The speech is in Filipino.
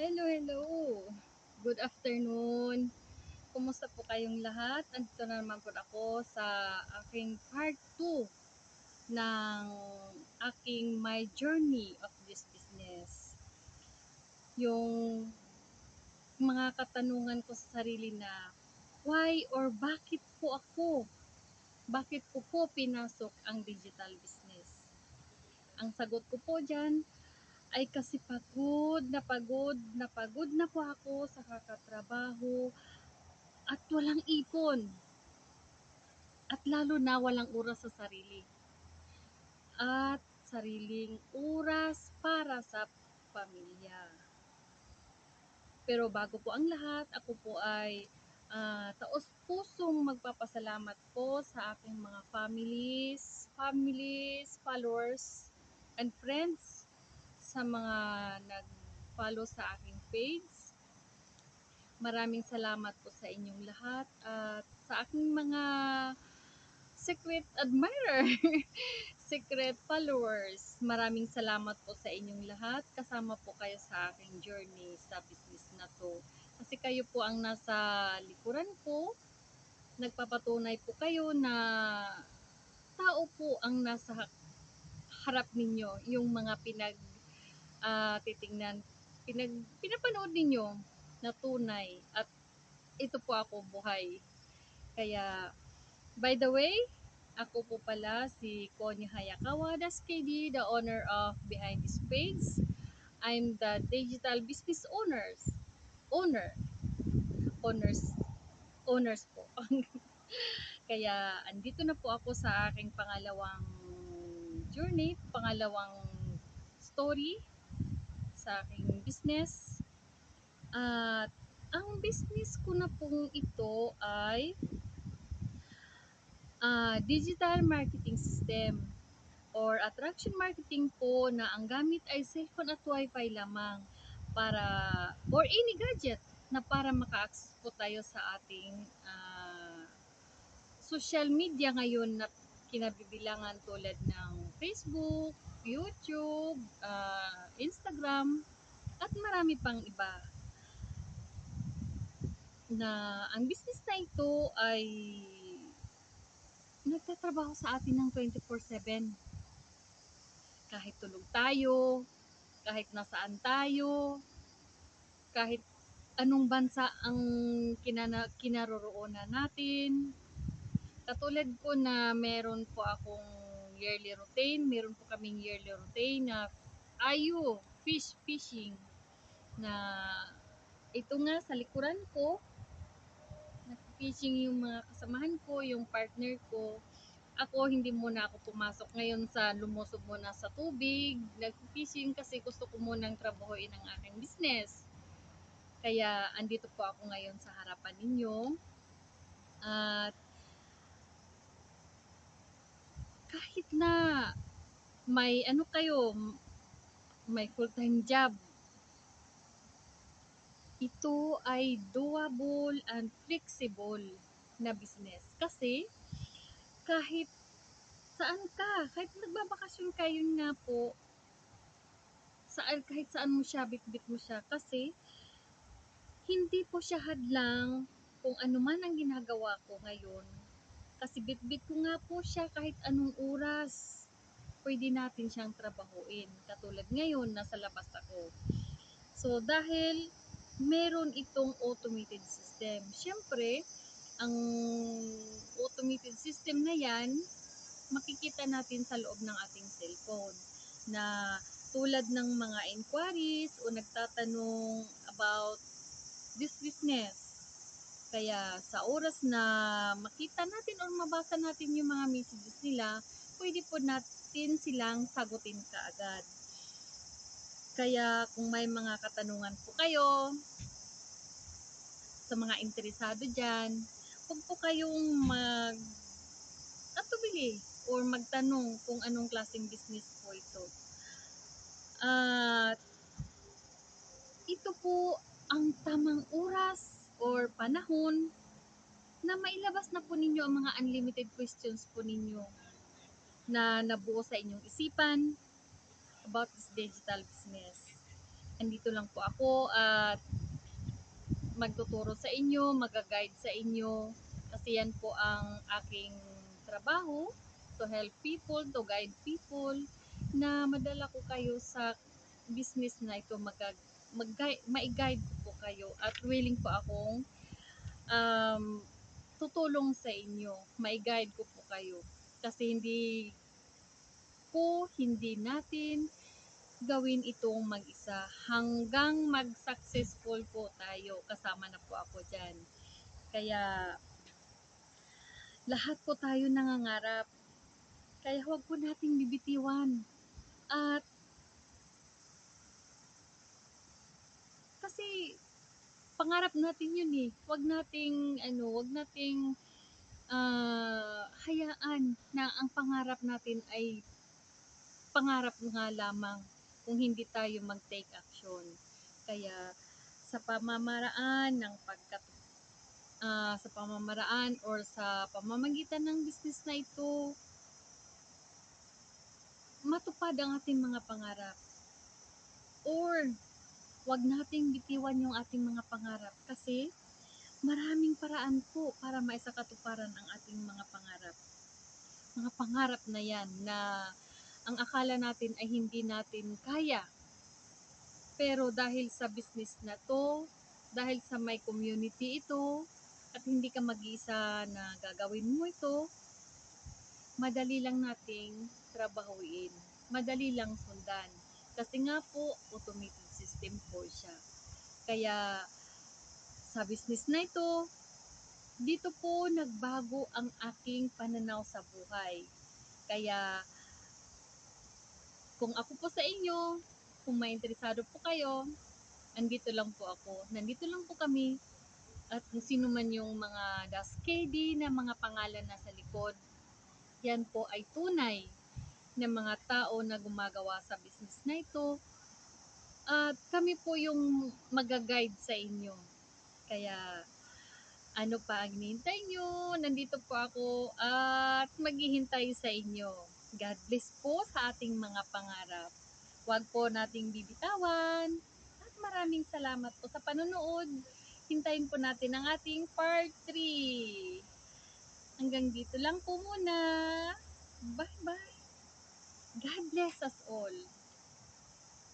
Hello, hello. Good afternoon. Kumusta po kayong lahat? Andito na naman po ako sa aking part 2 ng aking my journey of this business. Yung mga katanungan ko sa sarili na why or bakit po ako? Bakit ko po pinasok ang digital business? Ang sagot ko po dyan, ay kasi pagod na pagod na pagod na po ako sa kakatrabaho at walang ipon. At lalo na walang oras sa sarili. At sariling oras para sa pamilya. Pero bago po ang lahat, ako po ay ah, taos pusong magpapasalamat po sa aking mga families, families, followers, and friends sa mga nag-follow sa aking page. Maraming salamat po sa inyong lahat at sa aking mga secret admirer, secret followers. Maraming salamat po sa inyong lahat. Kasama po kayo sa aking journey sa business na to. Kasi kayo po ang nasa likuran ko. Nagpapatunay po kayo na tao po ang nasa harap ninyo. Yung mga pinag ah, titingnan, pinag, pinapanood ninyo na tunay. At ito po ako buhay. Kaya, by the way, ako po pala si Konya Hayakawa Das KD, the owner of Behind This Page. I'm the digital business owners. Owner. Owners. Owners po. Kaya, andito na po ako sa aking pangalawang journey, pangalawang story sa aking business. At ang business ko na pong ito ay ah, digital marketing system or attraction marketing po na ang gamit ay cellphone at wifi lamang para or any gadget na para maka-access po tayo sa ating ah, social media ngayon na kinabibilangan tulad ng Facebook, YouTube, ah, Instagram, at marami pang iba na ang business na ito ay nagtatrabaho sa atin ng 24-7. Kahit tulog tayo, kahit nasaan tayo, kahit anong bansa ang kinana, kinaroroonan natin. Katulad ko na meron po akong yearly routine, meron po kaming yearly routine na ayo, fish fishing na ito nga sa likuran ko nag-fishing yung mga kasamahan ko, yung partner ko. Ako, hindi muna ako pumasok ngayon sa lumusob muna sa tubig. Nag-fishing kasi gusto ko munang trabahoin ang aking business. Kaya, andito po ako ngayon sa harapan ninyo. At, kahit na may ano kayo, may full-time job, ito ay doable and flexible na business. Kasi, kahit saan ka, kahit nagbabakasyon ka, yun nga po, saan, kahit saan mo siya, bitbit mo siya. Kasi, hindi po siya hadlang kung ano man ang ginagawa ko ngayon. Kasi bitbit ko nga po siya kahit anong oras. Pwede natin siyang trabahuin. Katulad ngayon, nasa labas ako. So, dahil meron itong automated system. Siyempre, ang automated system na yan, makikita natin sa loob ng ating cellphone na tulad ng mga inquiries o nagtatanong about this business. Kaya sa oras na makita natin o mabasa natin yung mga messages nila, pwede po natin silang sagutin kaagad. Kaya kung may mga katanungan po kayo sa mga interesado dyan, huwag po kayong mag atubili or magtanong kung anong klaseng business po ito. At ito po ang tamang oras or panahon na mailabas na po ninyo ang mga unlimited questions po ninyo na nabuo sa inyong isipan about this digital business. Andito lang po ako at magtuturo sa inyo, mag-guide sa inyo kasi yan po ang aking trabaho to help people, to guide people na madala ko kayo sa business na ito mag mag guide ko po kayo at willing po akong um, tutulong sa inyo, mai-guide ko po kayo kasi hindi ko hindi natin gawin itong mag-isa hanggang mag-successful po tayo. Kasama na po ako dyan. Kaya, lahat po tayo nangangarap. Kaya huwag po nating bibitiwan. At, kasi, pangarap natin yun eh. Huwag nating, ano, huwag nating ah, hayaan na ang pangarap natin ay pangarap nga lamang kung hindi tayo mag-take action. Kaya sa pamamaraan ng pagkat ah, sa pamamaraan or sa pamamagitan ng business na ito matupad ang ating mga pangarap. Or wag nating bitiwan yung ating mga pangarap kasi maraming paraan po para maisakatuparan ang ating mga pangarap. Mga pangarap na yan na ang akala natin ay hindi natin kaya. Pero dahil sa business na to, dahil sa may community ito, at hindi ka mag-isa na gagawin mo ito, madali lang nating trabahuin. Madali lang sundan. Kasi nga po, automated system po siya. Kaya, sa business na ito, dito po nagbago ang aking pananaw sa buhay. Kaya, kung ako po sa inyo, kung may interesado po kayo, andito lang po ako. Nandito lang po kami. At kung sino man yung mga Das KD na mga pangalan na sa likod, yan po ay tunay na mga tao na gumagawa sa business na ito. At kami po yung mag-guide sa inyo. Kaya, ano pa ang hinihintay nyo? Nandito po ako at maghihintay sa inyo. God bless po sa ating mga pangarap. Huwag po nating bibitawan. At maraming salamat po sa panonood. Hintayin po natin ang ating part 3. Hanggang dito lang po muna. Bye-bye. God bless us all.